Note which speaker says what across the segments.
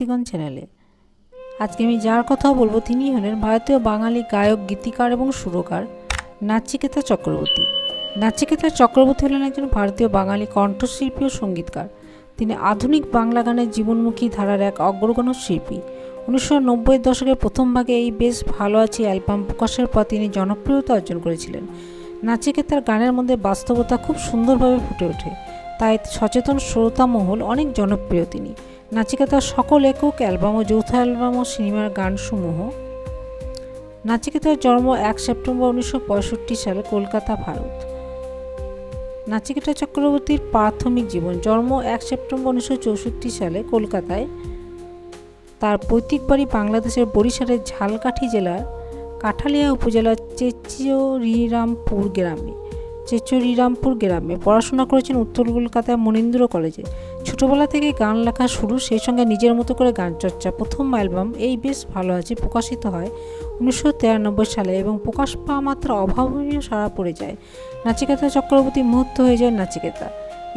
Speaker 1: ব্যক্তিগণ চ্যানেলে আজকে আমি যার কথা বলবো তিনি হলেন ভারতীয় বাঙালি গায়ক গীতিকার এবং সুরকার নাচিকেতা চক্রবর্তী নাচিকেতা চক্রবর্তী হলেন একজন ভারতীয় বাঙালি কণ্ঠশিল্পী ও সঙ্গীতকার তিনি আধুনিক বাংলা গানের জীবনমুখী ধারার এক অগ্রগণ্য শিল্পী উনিশশো নব্বই দশকের প্রথম ভাগে এই বেশ ভালো আছে অ্যালবাম প্রকাশের পর তিনি জনপ্রিয়তা অর্জন করেছিলেন নাচিকেতার গানের মধ্যে বাস্তবতা খুব সুন্দরভাবে ফুটে ওঠে তাই সচেতন শ্রোতা মহল অনেক জনপ্রিয় তিনি নাচিকেতার সকল একক অ্যালবাম ও যৌথ অ্যালবাম ও সিনেমার গানসমূহ নাচিকেতার জন্ম এক সেপ্টেম্বর উনিশশো সালে কলকাতা ভারত নাচিকেতা চক্রবর্তীর প্রাথমিক জীবন জন্ম এক সেপ্টেম্বর উনিশশো সালে কলকাতায় তার পৈতৃক বাড়ি বাংলাদেশের বরিশালের ঝালকাঠি জেলার কাঠালিয়া উপজেলার চেচিয়রিরামপুর গ্রামে চেচুরিরামপুর গ্রামে পড়াশোনা করেছেন উত্তর কলকাতার মনীন্দ্র কলেজে ছোটোবেলা থেকে গান লেখা শুরু সেই সঙ্গে নিজের মতো করে গান চর্চা প্রথম অ্যালবাম এই বেশ ভালো আছে প্রকাশিত হয় উনিশশো সালে এবং প্রকাশ পাওয়া মাত্র অভাবনীয় সারা পড়ে যায় নাচিকেতা চক্রবর্তী মুহূর্ত হয়ে যায় নাচিকেতা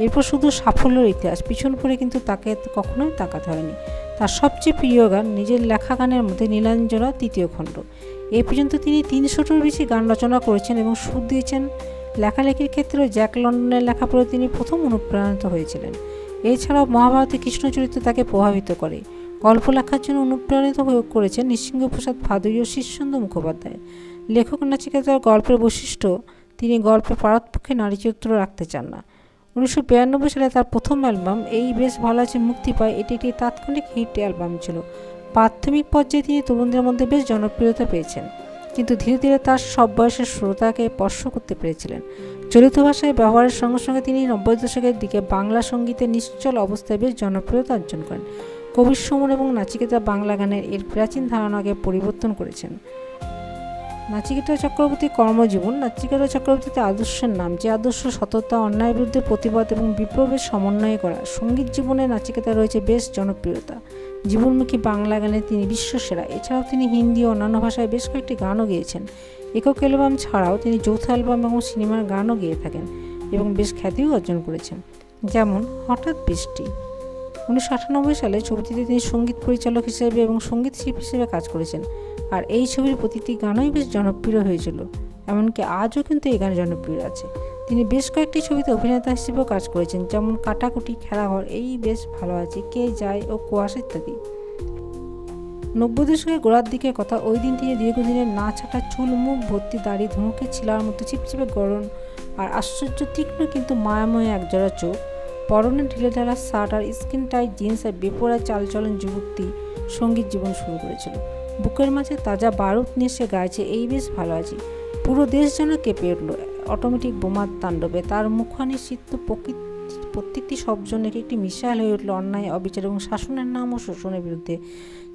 Speaker 1: এরপর শুধু সাফল্যের ইতিহাস পিছন পড়ে কিন্তু তাকে কখনোই তাকাতে হয়নি তার সবচেয়ে প্রিয় গান নিজের লেখা গানের মধ্যে নীলাঞ্জনা তৃতীয় খণ্ড এ পর্যন্ত তিনি তিনশোটির বেশি গান রচনা করেছেন এবং সুর দিয়েছেন লেখালেখির ক্ষেত্রেও জ্যাক লন্ডনের লেখা পড়ে তিনি প্রথম অনুপ্রাণিত হয়েছিলেন এছাড়াও মহাভারতে চরিত্র তাকে প্রভাবিত করে গল্প লেখার জন্য অনুপ্রাণিত হয়ে করেছেন নৃসিংহপ্রসাদ ভাদুরী ও শীর্ষন্দ্র মুখোপাধ্যায় লেখক নাচিকেতার গল্পের বৈশিষ্ট্য তিনি গল্পে পারতপক্ষে নারী চরিত্র রাখতে চান না উনিশশো সালে তার প্রথম অ্যালবাম এই বেশ ভালো আছে মুক্তি পায় এটি একটি তাৎক্ষণিক হিট অ্যালবাম ছিল প্রাথমিক পর্যায়ে তিনি তরুণদের মধ্যে বেশ জনপ্রিয়তা পেয়েছেন কিন্তু ধীরে ধীরে তার সব বয়সের শ্রোতাকে স্পর্শ করতে পেরেছিলেন চলিত ভাষায় ব্যবহারের সঙ্গে সঙ্গে তিনি নব্বই দশকের দিকে বাংলা সঙ্গীতে নিশ্চল অবস্থায় বেশ জনপ্রিয়তা অর্জন করেন কবির সুমন এবং নাচিকেতা বাংলা গানের এর প্রাচীন ধারণাকে পরিবর্তন করেছেন নাচিকেতা চক্রবর্তী কর্মজীবন নাচিকেতা চক্রবর্তীতে আদর্শের নাম যে আদর্শ সততা অন্যায়ের বিরুদ্ধে প্রতিবাদ এবং বিপ্লবের সমন্বয়ে করা সঙ্গীত জীবনে নাচিকেতা রয়েছে বেশ জনপ্রিয়তা জীবনমুখী বাংলা গানে তিনি বিশ্বসেরা এছাড়াও তিনি হিন্দি ও অন্যান্য ভাষায় বেশ কয়েকটি গানও গেয়েছেন একক অ্যালবাম ছাড়াও তিনি যৌথ অ্যালবাম এবং সিনেমার গানও গেয়ে থাকেন এবং বেশ খ্যাতিও অর্জন করেছেন যেমন হঠাৎ বৃষ্টি উনিশশো আটানব্বই সালে ছবিটিতে তিনি সঙ্গীত পরিচালক হিসেবে এবং সঙ্গীত শিল্পী হিসেবে কাজ করেছেন আর এই ছবির প্রতিটি গানই বেশ জনপ্রিয় হয়েছিল এমনকি আজও কিন্তু এই গান জনপ্রিয় আছে তিনি বেশ কয়েকটি ছবিতে অভিনেতা হিসেবেও কাজ করেছেন যেমন কাটাকুটি খেলাঘর এই বেশ ভালো আছে কে যায় ও কুয়াশা ইত্যাদি নব্বই দশকের গোড়ার দিকে কথা ওই দিন তিনি দীর্ঘদিনের না ছাটা চুল মুখ ভর্তি দাড়ি ধুমুকে ছিলার মতো চিপচিপে গরম আর আশ্চর্য তীক্ষ্ণ কিন্তু মায়াময় এক জোড়া চোখ পরনে ঢিলে ঢালা শার্ট আর স্কিন টাইট জিন্স আর বেপরা চালচলন যুবকটি সঙ্গীত জীবন শুরু করেছিল বুকের মাঝে তাজা বারুদ নিয়ে সে গাইছে এই বেশ ভালো আছে পুরো দেশ যেন কেঁপে উঠল অটোমেটিক বোমার তাণ্ডবে তার মুখখানি চিত্ত প্রত্যেকটি সবজনের একটি মিসাইল হয়ে উঠল অন্যায় অবিচার এবং শাসনের নাম ও শোষণের বিরুদ্ধে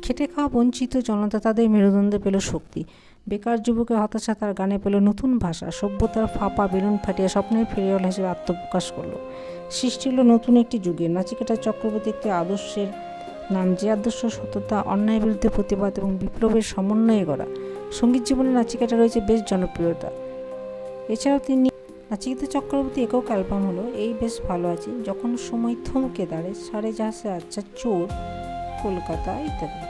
Speaker 1: খেটে খাওয়া বঞ্চিত জনতা তাদের মেরুদণ্ডে পেল শক্তি বেকার যুবকের হতাশা তার গানে পেল নতুন ভাষা সভ্যতার ফাঁপা বেলুন ফাটিয়ে স্বপ্নের ফেরিওয়াল হিসেবে আত্মপ্রকাশ করলো সৃষ্টি হলো নতুন একটি যুগে নাচিকেটা চক্রবর্তী একটি আদর্শের নাম যে আদর্শ সততা অন্যায়ের বিরুদ্ধে প্রতিবাদ এবং বিপ্লবের সমন্বয়ে করা সঙ্গীত জীবনে নাচিকাটা রয়েছে বেশ জনপ্রিয়তা এছাড়াও তিনি নাচিকেতা চক্রবর্তী একক অ্যালবাম হলো এই বেশ ভালো আছে যখন সময় থমকে দাঁড়ে সারে জাহাজে আচ্ছা চোর কলকাতা ইত্যাদি